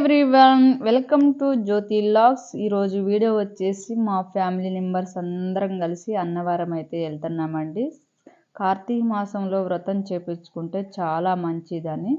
Everyone welcome to Jyothi logs ఈరోజు video వచ్చేసి మా ఫ్యామిలీ మెంబర్స్ అందరం కలిసి అన్నవరం అయితే వెళ్తున్నామండి. కార్తీక మాసంలో వ్రతం చేపించుకుంటే చాలా మంచిదని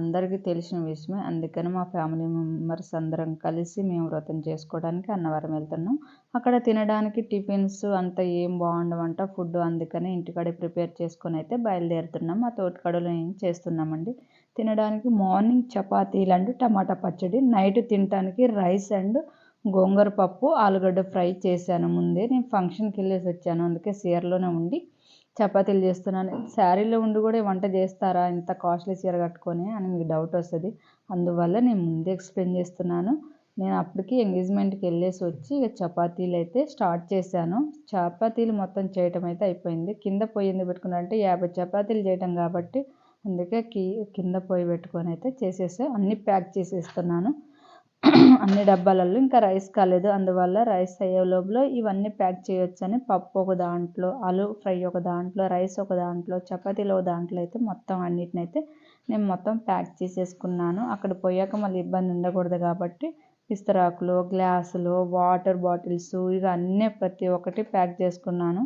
అందరికీ తెలిసిన విషయమే. అందుకని మా ఫ్యామిలీ మెంబర్స్ అందరం కలిసి మేము వ్రతం చేసుకోవడానికి అన్నవరం వెళ్తున్నాం. అక్కడ తినడానికి టిఫిన్స్ అంత ఏం బాగుండవంట ఫుడ్ అందుకని ఇంటికాడే ప్రిపేర్ చేసుకొని అయితే బయలుదేరుతున్నాం. మా తోటికాడలో ఏం చేస్తున్నామండి? తినడానికి మార్నింగ్ చపాతీలు అండ్ టమాటా పచ్చడి నైట్ తినడానికి రైస్ అండ్ గోంగూర పప్పు ఆలుగడ్డ ఫ్రై చేశాను. ముందే నేను ఫంక్షన్కి వెళ్ళేసి వచ్చాను. అందుకే చీరలోనే ఉండి చపాతీలు చేస్తున్నాను. శారీలో ఉండి కూడా వంట చేస్తారా? ఇంత కాస్ట్లీ చీర కట్టుకొని అని మీకు డౌట్ వస్తుంది. అందువల్ల నేను ముందే ఎక్స్ప్లెయిన్ చేస్తున్నాను. నేను అప్పటికి ఎంగేజ్మెంట్కి వెళ్ళేసి వచ్చి ఇక చపాతీలు అయితే స్టార్ట్ చేశాను. చపాతీలు మొత్తం చేయటం అయితే అయిపోయింది. కింద పొయ్యింది ఎందుకు పెట్టుకున్నా అంటే యాభై చపాతీలు చేయటం కాబట్టి అందుకే కి కింద పొయ్యి పెట్టుకొని అయితే చేసేసి అన్నీ ప్యాక్ చేసేస్తున్నాను. అన్ని డబ్బాలలో ఇంకా రైస్ కాలేదు. అందువల్ల రైస్ అయ్యే లోపల ఇవన్నీ ప్యాక్ చేయొచ్చని పప్పు ఒక దాంట్లో ఆలు ఫ్రై ఒక దాంట్లో రైస్ ఒక దాంట్లో చపాతీలు ఒక దాంట్లో అయితే మొత్తం అన్నిటిని అయితే నేను మొత్తం ప్యాక్ చేసేసుకున్నాను. అక్కడ పోయాక మళ్ళీ ఇబ్బంది ఉండకూడదు కాబట్టి విస్తరాకులు గ్లాసులు వాటర్ బాటిల్స్ ఇవన్నీ అన్నీ ప్రతి ఒక్కటి ప్యాక్ చేసుకున్నాను.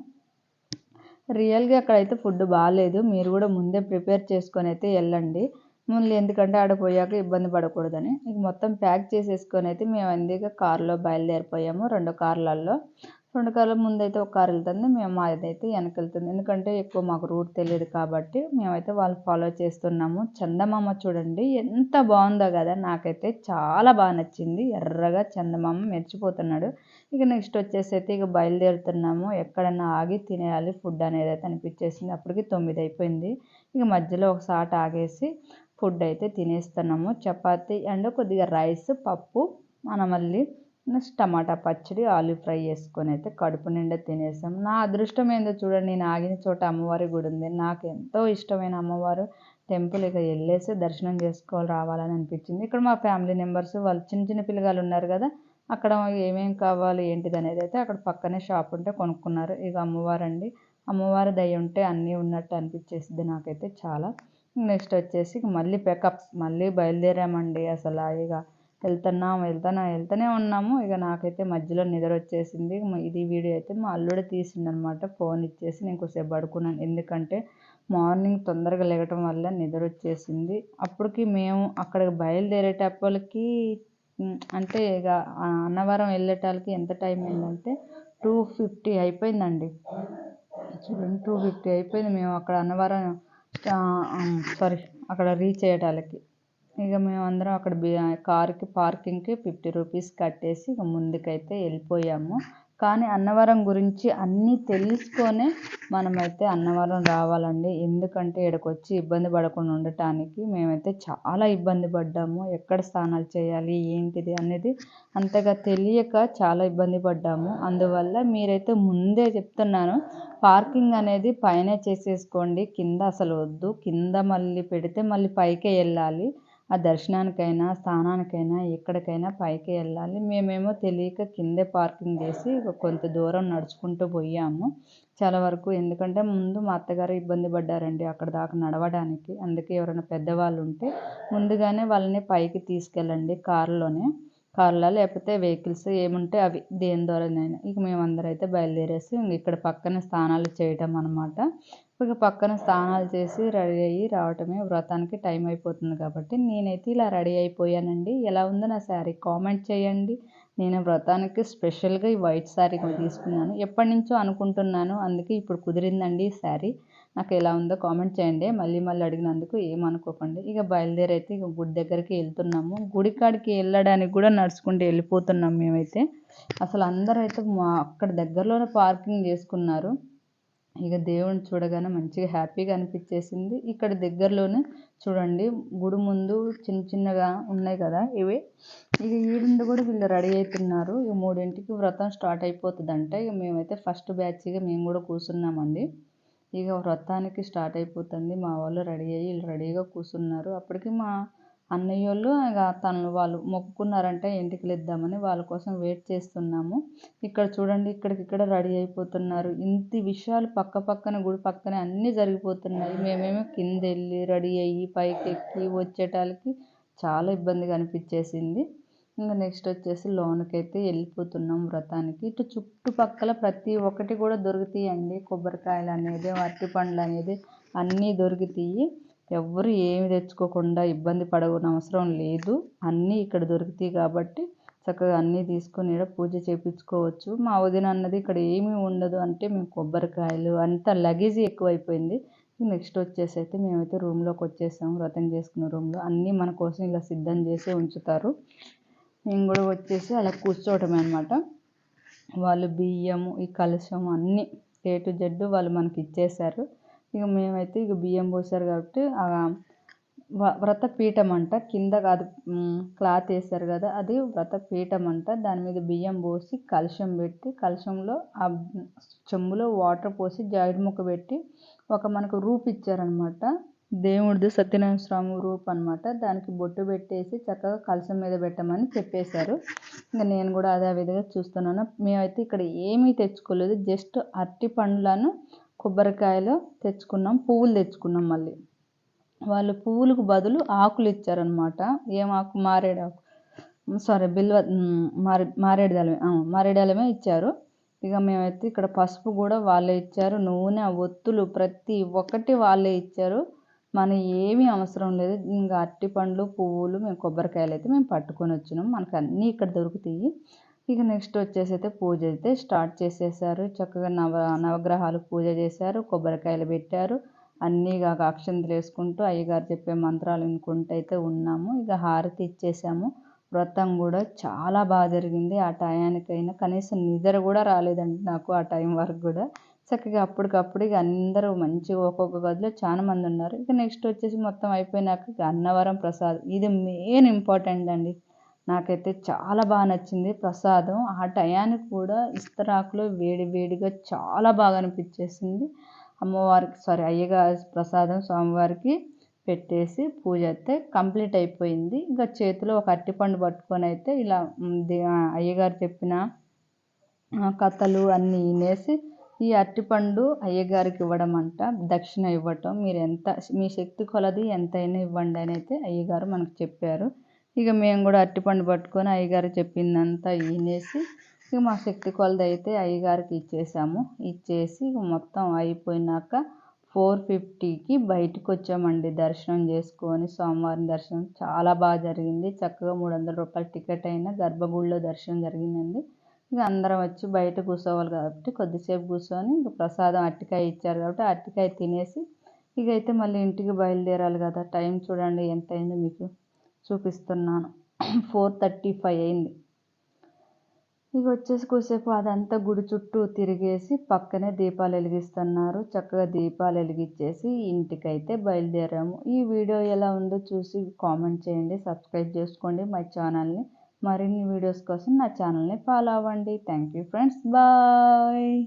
రియల్గా అక్కడైతే ఫుడ్ బాగాలేదు మీరు కూడా ముందే ప్రిపేర్ చేసుకొని అయితే వెళ్ళండి. మళ్ళీ ఎందుకంటే ఆడ పోయాక ఇబ్బంది పడకూడదని. ఇక మొత్తం ప్యాక్ చేసేసుకొని అయితే మేము అందుకే కారులో బయలుదేరిపోయాము రెండు కార్లలో రెండు కార్ల ముందైతే ఒక కారు వెళ్తుంది మేము అదైతే వెనక వెళ్తుంది. ఎందుకంటే ఎక్కువ మాకు రూట్ తెలియదు కాబట్టి మేమైతే వాళ్ళు ఫాలో చేస్తున్నాము. చందమామ చూడండి ఎంత బాగుందో కదా. నాకైతే చాలా బాగా నచ్చింది. ఎర్రగా చందమామ మెరిచిపోతున్నాడు ఇక నెక్స్ట్ వచ్చేసి అయితే ఇక బయలుదేరుతున్నాము. ఎక్కడన్నా ఆగి తినేయాలి ఫుడ్ అనేది అయితే అనిపించేసింది. అప్పటికి తొమ్మిది అయిపోయింది. ఇక మధ్యలో ఒకసారి ఆగేసి ఫుడ్ అయితే తినేస్తున్నాము. చపాతీ అండ్ కొద్దిగా రైస్ పప్పు మనం మళ్ళీ నెక్స్ట్ టమాటా పచ్చడి ఆలు ఫ్రై చేసుకొని అయితే కడుపు నిండా తినేసాం. నా అదృష్టం ఏందో చూడండి నేను ఆగిన చోట అమ్మవారి గుడి ఉంది. నాకు ఎంతో ఇష్టమైన అమ్మవారు టెంపుల్. ఇక వెళ్ళేసి దర్శనం చేసుకోవాలి రావాలని అనిపించింది. ఇక్కడ మా ఫ్యామిలీ మెంబర్స్ వాళ్ళు చిన్న చిన్న పిల్లగాలు ఉన్నారు కదా అక్కడ ఏమేం కావాలి ఏంటిది అనేది అయితే అక్కడ పక్కనే షాప్ ఉంటే కొనుక్కున్నారు. ఇక అమ్మవారు అండి అమ్మవారి దయ ఉంటే అన్నీ ఉన్నట్టు అనిపించేసింది నాకైతే చాలా. నెక్స్ట్ వచ్చేసి మళ్ళీ పికప్స్ మళ్ళీ బయలుదేరామండి అసలు. ఇక వెళ్తున్నాం వెళ్తున్నాం వెళ్తూనే ఉన్నాము. ఇక నాకైతే మధ్యలో నిద్ర వచ్చేసింది. ఇది వీడియో అయితే మా అల్లుడే తీసిందనమాట ఫోన్ ఇచ్చేసి నేను కొద్దిసేపు పడుకున్నాను. ఎందుకంటే మార్నింగ్ తొందరగా లేగటం వల్ల నిద్ర వచ్చేసింది. అప్పటికి మేము అక్కడికి బయలుదేరేటప్పటికి అంటే ఇక అన్నవరం వెళ్ళేటానికి ఎంత టైం అయిందంటే టూ ఫిఫ్టీ అయిపోయిందండి. చూడండి టూ ఫిఫ్టీ అయిపోయింది. మేము అక్కడ అన్నవరం సారీ అక్కడ రీచ్ అయ్యేటాలకి ఇక మేమందరం అక్కడ కార్కి పార్కింగ్కి ఫిఫ్టీ రూపీస్ కట్టేసి ఇక ముందుకైతే వెళ్ళిపోయాము. కానీ అన్నవరం గురించి అన్నీ తెలుసుకొనే మనమైతే అన్నవరం రావాలండి. ఎందుకంటే ఇక్కడికి వచ్చి ఇబ్బంది పడకుండా ఉండటానికి మేమైతే చాలా ఇబ్బంది పడ్డాము. ఎక్కడ స్నానాలు చేయాలి ఏంటిది అనేది అంతగా తెలియక చాలా ఇబ్బంది పడ్డాము. అందువల్ల మీరైతే ముందే చెప్తున్నాను పార్కింగ్ అనేది పైన చేసేసుకోండి. కింద అసలు వద్దు. కింద మళ్ళీ పెడితే మళ్ళీ పైకే వెళ్ళాలి. ఆ దర్శనానికైనా స్థానానికైనా ఎక్కడికైనా పైకి వెళ్ళాలి. మేమేమో తెలియక కిందే పార్కింగ్ చేసి కొంత దూరం నడుచుకుంటూ పోయాము. చాలా వరకు ఎందుకంటే ముందు మా అత్తగారు ఇబ్బంది పడ్డారండి అక్కడ దాకా నడవడానికి. అందుకే ఎవరైనా పెద్దవాళ్ళు ఉంటే ముందుగానే వాళ్ళని పైకి తీసుకెళ్ళండి కారులోనే. కార్లా లేకపోతే వెహికల్స్ ఏముంటే అవి దేని ద్వారానైనా. ఇక మేమందరం అయితే బయలుదేరేసి ఇక్కడ పక్కన స్నానాలు చేయటం అనమాట ఇక పక్కన స్నానాలు చేసి రెడీ అయ్యి రావటమే వ్రతానికి టైం అయిపోతుంది కాబట్టి నేనైతే ఇలా రెడీ అయిపోయానండి. ఎలా ఉందో నా శారీ కామెంట్ చేయండి. నేను వ్రతానికి స్పెషల్గా ఈ వైట్ శారీ తీసుకున్నాను. ఎప్పటి నుంచో అనుకుంటున్నాను. అందుకే ఇప్పుడు కుదిరిందండి ఈ శారీ. నాకు ఎలా ఉందో కామెంట్ చేయండి. మళ్ళీ మళ్ళీ అడిగినందుకు ఏమనుకోకండి. ఇక బయలుదేరైతే ఇక గుడి దగ్గరికి వెళ్తున్నాము. గుడి కాడికి వెళ్ళడానికి కూడా నడుచుకుంటూ వెళ్ళిపోతున్నాం మేమైతే. అసలు అందరూ అయితే మా అక్కడ దగ్గరలోనే పార్కింగ్ చేసుకున్నారు. ఇక దేవుని చూడగానే మంచిగా హ్యాపీగా అనిపించేసింది. ఇక్కడ దగ్గరలోనే చూడండి గుడి ముందు చిన్న చిన్నగా ఉన్నాయి కదా ఇవి. ఇక ఈడుండి కూడా వీళ్ళు రెడీ అవుతున్నారు ఇక మూడింటికి వ్రతం స్టార్ట్ అయిపోతుందంట. ఇక మేమైతే ఫస్ట్ బ్యాచ్గా మేము కూడా కూర్చున్నామండి. ఇక వ్రతానికి స్టార్ట్ అయిపోతుంది. మా వాళ్ళు రెడీ అయ్యి రెడీగా కూర్చున్నారు అప్పటికి మా అన్నయ్య వాళ్ళు ఇక తను వాళ్ళు మొక్కుకున్నారంటే ఎంటికలు ఇద్దామని వాళ్ళ కోసం వెయిట్ చేస్తున్నాము. ఇక్కడ చూడండి ఇక్కడికి ఇక్కడ రెడీ అయిపోతున్నారు. ఇంత విషయాలు పక్క పక్కన గుడి పక్కనే అన్నీ జరిగిపోతున్నాయి. మేమేమో కింద వెళ్ళి రెడీ అయ్యి పైకి ఎక్కి వచ్చేటాలకి చాలా ఇబ్బందిగా అనిపించేసింది. ఇంకా నెక్స్ట్ వచ్చేసి లోనకైతే వెళ్ళిపోతున్నాం వ్రతానికి. ఇటు చుట్టుపక్కల ప్రతి ఒక్కటి కూడా దొరుకుతాయండి. కొబ్బరికాయలు అనేది అరటి పండ్లు అనేది అన్నీ దొరుకుతాయి. ఎవ్వరు ఏమి తెచ్చుకోకుండా ఇబ్బంది పడవనవసరం అవసరం లేదు. అన్నీ ఇక్కడ దొరుకుతాయి కాబట్టి చక్కగా అన్నీ తీసుకొని ఇక్కడ పూజ చేయించుకోవచ్చు మా వదిన అన్నది ఇక్కడ ఏమీ ఉండదు అంటే మేము కొబ్బరికాయలు అంతా లగేజీ ఎక్కువైపోయింది. నెక్స్ట్ వచ్చేసి అయితే మేమైతే రూమ్లోకి వచ్చేసాము వ్రతం చేసుకున్న రూమ్లో అన్నీ మన కోసం ఇలా సిద్ధం చేసి ఉంచుతారు. నేను కూడా వచ్చేసి అలా కూర్చోవటమే అనమాట వాళ్ళు బియ్యము ఈ కలశం అన్నీ ఏ టు జెడ్ వాళ్ళు మనకి ఇచ్చేసారు ఇక మేమైతే ఇక బియ్యం పోసారు కాబట్టి వ్రత పీఠం అంట కింద కాదు క్లాత్ వేసారు కదా అది వ్రత పీఠం అంట దాని మీద బియ్యం పోసి కలశం పెట్టి కలశంలో ఆ చెంబులో వాటర్ పోసి జాయిడ్ ముక్క పెట్టి ఒక మనకు రూప్ ఇచ్చారనమాట. దేవుడిది సత్యనారాయణ స్వామి రూప్ అనమాట దానికి బొట్టు పెట్టేసి చక్కగా కలసం మీద పెట్టమని చెప్పేశారు. ఇంకా నేను కూడా అదే విధంగా చూస్తున్నాను. మేమైతే ఇక్కడ ఏమీ తెచ్చుకోలేదు. జస్ట్ అరటి పండ్లను కొబ్బరికాయలు తెచ్చుకున్నాం. పువ్వులు తెచ్చుకున్నాం మళ్ళీ. వాళ్ళు పువ్వులకు బదులు ఆకులు ఇచ్చారనమాట ఏం ఆకు? మారేడాకు సారీ బిల్వ మారే మారేడుదలమే. మారేడలమే ఇచ్చారు. ఇక మేమైతే ఇక్కడ పసుపు కూడా వాళ్ళే ఇచ్చారు. నూనె ఒత్తులు ప్రతి ఒక్కటి వాళ్ళే ఇచ్చారు. మన ఏమీ అవసరం లేదు. ఇంకా అరటిపండ్లు పువ్వులు మేము కొబ్బరికాయలు అయితే మేము పట్టుకొని వచ్చినాం. మనకు అన్నీ ఇక్కడ దొరుకుతాయి. ఇక నెక్స్ట్ వచ్చేసి అయితే పూజ అయితే స్టార్ట్ చేసేసారు. చక్కగా నవ నవగ్రహాలు పూజ చేశారు. కొబ్బరికాయలు పెట్టారు. అన్నీ కాక అక్షంతలు వేసుకుంటూ అయ్యగారు చెప్పే మంత్రాలు వినుకుంటూ అయితే ఉన్నాము. ఇక హారతి ఇచ్చేసాము. వ్రతం కూడా చాలా బాగా జరిగింది. ఆ టయానికైనా కనీసం నిద్ర కూడా రాలేదండి నాకు ఆ టైం వరకు కూడా. చక్కగా అప్పటికప్పుడు ఇక అందరూ మంచిగా ఒక్కొక్క గదిలో చాలా మంది ఉన్నారు. ఇక నెక్స్ట్ వచ్చేసి మొత్తం అయిపోయినాక ఇక అన్నవరం ప్రసాదం. ఇది మెయిన్ ఇంపార్టెంట్ అండి. నాకైతే చాలా బాగా నచ్చింది ప్రసాదం. ఆ టయానికి కూడా ఇస్తరాకులో వేడి వేడిగా చాలా బాగా అనిపించేసింది. అమ్మవారికి సారీ అయ్యగారి ప్రసాదం స్వామివారికి పెట్టేసి పూజ అయితే కంప్లీట్ అయిపోయింది. ఇంకా చేతిలో ఒక అరటిపండు పట్టుకొని అయితే ఇలా అయ్యగారు చెప్పిన కథలు అన్నీ వినేసి ఈ అరటిపండు అయ్యగారికి ఇవ్వడం అంట దక్షిణ ఇవ్వటం మీరు ఎంత మీ శక్తి కొలది ఎంతైనా ఇవ్వండి అని అయితే అయ్యగారు మనకు చెప్పారు. ఇక మేము కూడా అరటిపండు పట్టుకొని అయ్యగారు చెప్పిందంతా వినేసి ఇక మా శక్తి కొలది అయితే అయ్యగారికి ఇచ్చేసాము. ఇచ్చేసి మొత్తం అయిపోయినాక ఫోర్ ఫిఫ్టీకి బయటకు వచ్చామండి దర్శనం చేసుకొని. సోమవారం దర్శనం చాలా బాగా జరిగింది. చక్కగా మూడు వందల రూపాయల టికెట్ అయినా గర్భగుడిలో దర్శనం జరిగిందండి. ఇక అందరం వచ్చి బయట కూర్చోవాలి కాబట్టి కొద్దిసేపు కూర్చొని ఇక ప్రసాదం అరటికాయ ఇచ్చారు కాబట్టి అరటికాయ తినేసి ఇక అయితే మళ్ళీ ఇంటికి బయలుదేరాలి కదా. టైం చూడండి ఎంత అయిందో మీకు చూపిస్తున్నాను. ఫోర్ థర్టీ ఫైవ్ అయింది. ఇక వచ్చేసి కొద్దిసేపు అదంతా గుడి చుట్టూ తిరిగేసి పక్కనే దీపాలు వెలిగిస్తున్నారు. చక్కగా దీపాలు వెలిగించేసి ఇంటికైతే బయలుదేరాము. ఈ వీడియో ఎలా ఉందో చూసి కామెంట్ చేయండి సబ్స్క్రైబ్ చేసుకోండి. మా ఛానల్ని మరిన్ని వీడియోస్ కోసం నా ఛానల్ని ఫాలో అవ్వండి. Thank you friends. బాయ్.